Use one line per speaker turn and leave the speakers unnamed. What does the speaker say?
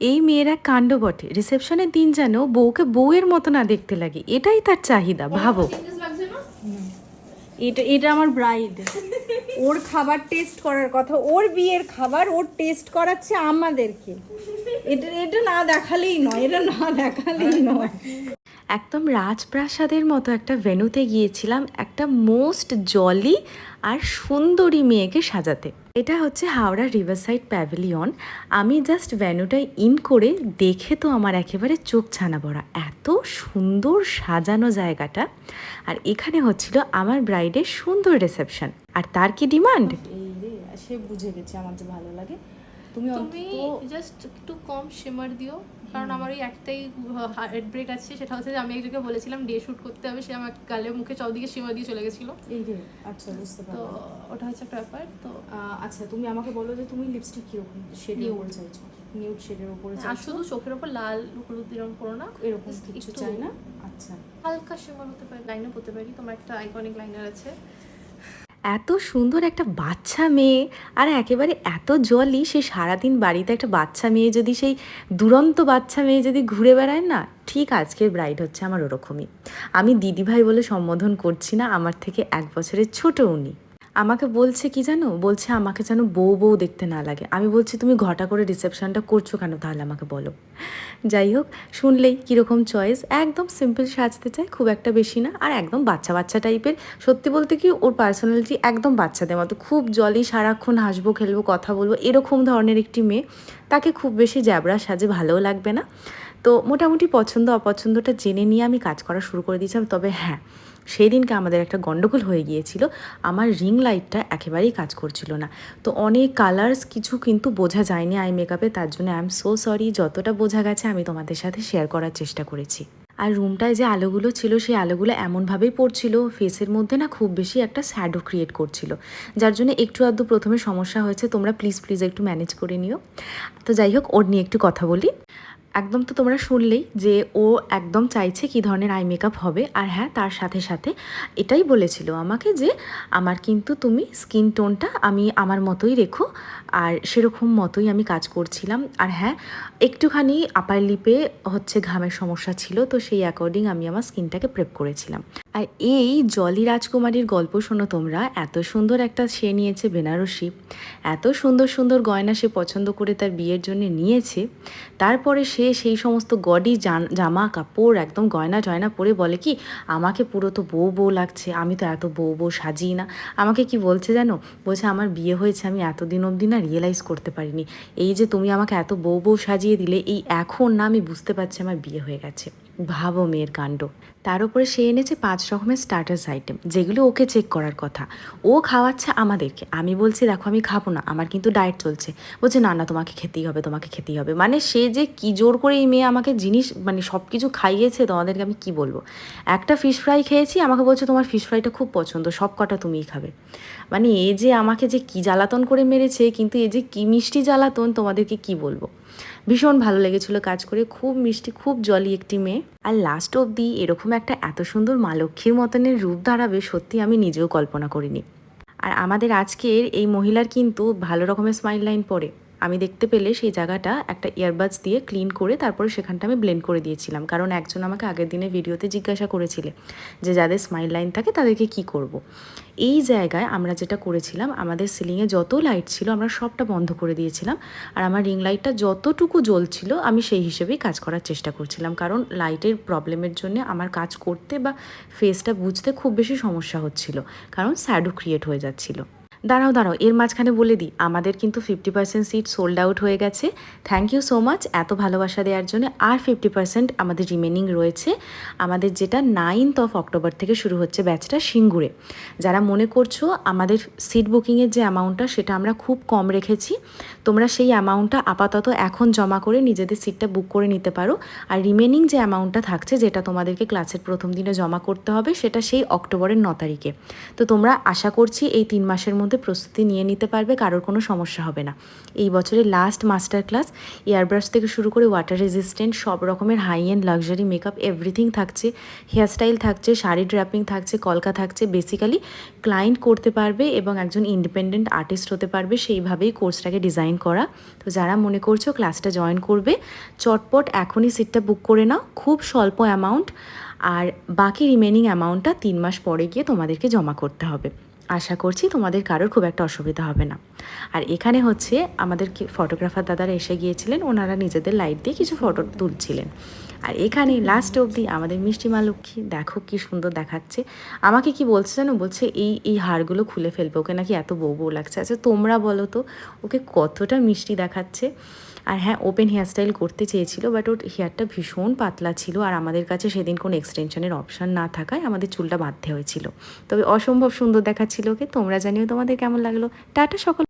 এই মেয়ের এক কাণ্ড বটে। রিসেপশনের দিন যেন বউকে বউয়ের মতো না দেখতে লাগে। এটাই তার চাহিদা ভাবো।
এটা এটা আমার ব্রাইড ওর খাবার টেস্ট করার কথা ওর বিয়ের খাবার ওর টেস্ট করাচ্ছে আমাদেরকে। এটা এটা না দেখালেই নয় এটা না দেখালেই নয়।
একদম রাজপ্রাসাদের মতো একটা ভেনুতে গিয়েছিলাম একটা মোস্ট জলি আর সুন্দরী মেয়েকে সাজাতে। এটা হচ্ছে হাওড়া রিভারসাইড প্যাভিলিয়ন। আমি জাস্ট ভ্যানুটায় ইন করে দেখে তো আমার একেবারে চোখ ছানা পড়া। এত সুন্দর সাজানো জায়গাটা। আর এখানে হচ্ছিল আমার ব্রাইডের সুন্দর রিসেপশন। আর তার কি ডিমান্ড?
সে বুঝে গেছে আমার যে ভালো লাগে। তুমি
তুমি জাস্ট একটু কম শিমার দিও। কারণ আমার ওই একটাই হার্ট ব্রেক আছে সেটা হচ্ছে যে আমি একজনকে বলেছিলাম ডে শুট করতে হবে সে আমার গালে মুখে চৌদিকে সীমা দিয়ে চলে গেছিল।
আচ্ছা বুঝতে
তো ওটা হচ্ছে একটা ব্যাপার তো
আচ্ছা তুমি আমাকে বলো যে তুমি লিপস্টিক কীরকম শেডের উপরে চাইছো? নিউড শেডের উপরে
আর শুধু চোখের ওপর লাল হলুদ এরকম করো না
এরকম কিছু চাই না? আচ্ছা।
হালকা শিমার হতে পারে লাইনার হতে পারি তোমার একটা আইকনিক লাইনার আছে।
এত সুন্দর একটা বাচ্চা মেয়ে আর একেবারে এত জলই সে সারাদিন বাড়িতে একটা বাচ্চা মেয়ে যদি সেই দুরন্ত বাচ্চা মেয়ে যদি ঘুরে বেড়ায় না, ঠিক আজকের ব্রাইড হচ্ছে আমার ওরকমই। আমি দিদিভাই বলে সম্বোধন করছি না, আমার থেকে এক বছরের ছোট উনি। আমাকে বলছে কি জানো? বলছে আমাকে যেন বউ বউ দেখতে না লাগে। আমি বলছি, তুমি ঘটা করে রিসেপশনটা করছ কেন তাহলে আমাকে বলো? যাই হোক, শুনলেই কীরকম চয়েস একদম সিম্পল সাজতে চায়, খুব একটা বেশি না। আর একদম বাচ্চা বাচ্চা টাইপের সত্যি বলতে কি, ওর পার্সোনালিটি একদম বাচ্চাদের মতো। খুব জলি সারাক্ষণ হাসবো, খেলব, কথা বলব, এরকম ধরনের একটি মেয়ে। তাকে খুব বেশি জ্যাবরা সাজে ভালোও লাগবে না। তো মোটামুটি পছন্দ অপছন্দটা জেনে নিয়ে আমি কাজ করা শুরু করে দিয়েছিলাম। তবে হ্যাঁ সেই দিনকে আমাদের একটা গন্ডগোল হয়ে গিয়েছিল। আমার রিং লাইটটা একেবারেই কাজ করছিল না। তো অনেক কালার্স কিছু কিন্তু বোঝা যায়নি আই মেকআপে তার জন্য আই এম সো সরি যতটা বোঝা গেছে আমি তোমাদের সাথে শেয়ার করার চেষ্টা করেছি। আর রুমটায় যে আলোগুলো ছিল সেই আলোগুলো এমনভাবেই পড়ছিল ফেসের মধ্যে না খুব বেশি একটা শ্যাডো ক্রিয়েট করছিল। যার জন্য একটু আধটু প্রথমে সমস্যা হয়েছে। তোমরা প্লিজ প্লিজ একটু ম্যানেজ করে নিও। তো যাই হোক, ওর নিয়ে একটু কথা বলি। একদম তো তোমরা শুনলেই যে ও একদম চাইছে কি ধরনের আই মেকআপ হবে। আর হ্যাঁ তার সাথে সাথে এটাই বলেছিল আমাকে যে আমার কিন্তু তুমি স্কিন টোনটা আমি আমার মতোই রেখো আর সেরকম মতোই আমি কাজ করছিলাম। আর হ্যাঁ একটুখানি আপার লিপে হচ্ছে ঘামের সমস্যা ছিল, তো সেই অ্যাকর্ডিং আমি আমার স্কিনটাকে প্রেপ করেছিলাম। আর এই জলি রাজকুমারীর গল্প শোনো তোমরা। এত সুন্দর একটা সে নিয়েছে বেনারসি। এত সুন্দর সুন্দর গয়না সে পছন্দ করে তার বিয়ের জন্য নিয়েছে। তারপরে সে সেই সমস্ত গডি জামা কাপড় একদম গয়না টয়না পরে বলে কি, আমাকে পুরো তো বউ বউ লাগছে, আমি তো এত বউ বউ সাজিই না। আমাকে কি বলছে জানো? বলছে, আমার বিয়ে হয়েছে, আমি এতদিন অবধি না রিয়েলাইজ করতে পারিনি। এই যে তুমি আমাকে এত বউ বউ সাজিয়ে দিলে, এই এখন না আমি বুঝতে পারছি আমার বিয়ে হয়ে গেছে। ভাবো মেয়ের কাণ্ড। তার উপরে সে এনেছে পাঁচ রকমের স্টার্টার্স আইটেম যেগুলো ওকে চেক করার কথা। ও খাওয়াচ্ছে আমাদেরকে। আমি বলছি, দেখো, আমি খাব না। আমার কিন্তু ডায়েট চলছে। বলছে, না না, তোমাকে খেতেই হবে, তোমাকে খেতেই হবে। মানে সে যে কি জোর করে এই মেয়ে আমাকে জিনিস মানে সব কিছু খাইয়েছে, তোমাদেরকে আমি কি বলব? একটা ফিশ ফ্রাই খেয়েছি, আমাকে বলছে, তোমার ফিশ ফ্রাইটা খুব পছন্দ, সব কটা তুমিই খাবে। মানে এ যে আমাকে যে কি জ্বালাতন করে মেরেছে, কিন্তু এ যে কি মিষ্টি জ্বালাতন, তোমাদেরকে কি বলব? ভীষণ ভালো লেগেছিল কাজ করে। খুব মিষ্টি, খুব জলি একটি মেয়ে। আর লাস্ট অবধি এরকম একটা এত সুন্দর মা লক্ষ্মীর মতনের রূপ দাঁড়াবে সত্যি আমি নিজেও কল্পনা করিনি। আর আমাদের আজকের এই মহিলার কিন্তু ভালো রকমের স্মাইল লাইন পড়ে। আমি দেখতে পেলে সেই জায়গাটা একটা ইয়ারবাডস দিয়ে ক্লিন করে তারপরে সেখানটা আমি ব্লেন্ড করে দিয়েছিলাম। কারণ একজন আমাকে আগের দিনে ভিডিওতে জিজ্ঞাসা করেছিলে যে যাদের স্মাইল লাইন থাকে তাদেরকে কি করব। এই জায়গায় আমরা যেটা করেছিলাম, আমাদের সিলিংয়ে যত লাইট ছিল আমরা সবটা বন্ধ করে দিয়েছিলাম আর আমার রিং লাইটটা যতটুকু জ্বলছিল আমি সেই হিসেবেই কাজ করার চেষ্টা করছিলাম। কারণ লাইটের প্রবলেমের জন্য আমার কাজ করতে বা ফেসটা বুঝতে খুব বেশি সমস্যা হচ্ছিল। কারণ স্যাডো ক্রিয়েট হয়ে যাচ্ছিল। দাঁড়াও দাঁড়াও, এর মাঝখানে বলে দিই, আমাদের কিন্তু fifty percent seat sold out হয়ে গেছে। থ্যাংক ইউ সো মাচ এত ভালোবাসা দেওয়ার জন্য আর ফিফটি পার্সেন্ট আমাদের রিমেনিং রয়েছে। আমাদের যেটা নাইনথ অফ অক্টোবর থেকে শুরু হচ্ছে ব্যাচটা সিঙ্গুরে। যারা মনে করছ আমাদের সিট বুকিংয়ের যে অ্যামাউন্টটা সেটা আমরা খুব কম রেখেছি, তোমরা সেই অ্যামাউন্টটা আপাতত এখন জমা করে নিজেদের সিটটা বুক করে নিতে পারো। আর রিমেনিং যে অ্যামাউন্টটা থাকছে, যেটা তোমাদেরকে ক্লাসের প্রথম দিনে জমা করতে হবে, সেটা সেই অক্টোবরের ন তারিখে। তো তোমরা আশা করছি এই তিন মাসের মধ্যে মধ্যে প্রস্তুতি নিয়ে নিতে পারবে, কারোর কোনো সমস্যা হবে না। এই বছরের লাস্ট মাস্টার ক্লাস এয়ারব্রাশ থেকে শুরু করে ওয়াটার রেজিস্ট্যান্ট সব রকমের high end luxury makeup everything থাকছে। হেয়ারস্টাইল থাকছে, শাড়ি ড্র্যাপিং থাকছে, কলকা থাকছে। বেসিক্যালি ক্লায়েন্ট করতে পারবে এবং একজন ইন্ডিপেন্ডেন্ট আর্টিস্ট হতে পারবে, সেইভাবেই কোর্সটাকে ডিজাইন করা। তো যারা মনে করছ ক্লাসটা জয়েন করবে, চটপট এখনই সিটটা বুক করে নাও। খুব স্বল্প অ্যামাউন্ট আর বাকি রিমেনিং অ্যামাউন্টটা তিন মাস পরে গিয়ে তোমাদেরকে জমা করতে হবে। আশা করছি তোমাদের কারোর খুব একটা অসুবিধা হবে না। আর এখানে হচ্ছে আমাদের ফটোগ্রাফার দাদারা এসে গিয়েছিলেন, ওনারা নিজেদের লাইট দিয়ে কিছু ফটো তুলছিলেন। আর এখানে লাস্ট অবধি আমাদের মিষ্টি মা লক্ষ্মী, দেখো কি সুন্দর দেখাচ্ছে। আমাকে কি বলছে জানো? বলছে, এই এই হারগুলো খুলে ফেলবে ওকে, নাকি এত বউ বউ লাগছে? আচ্ছা তোমরা বলো তো, ওকে কতটা মিষ্টি দেখাচ্ছে? আর হ্যাঁ ওপেন হেয়ারস্টাইল করতে চেয়েছিল বাট ওর হেয়ারটা ভীষণ পাতলা ছিল আর আমাদের কাছে সেদিন কোনো এক্সটেনশনের অপশান না থাকায় আমাদের চুলটা বাধ্য হয়েছিল। তবে অসম্ভব সুন্দর দেখাচ্ছিল ওকে। তোমরা জানিও তোমাদের কেমন লাগল। টাটা সকল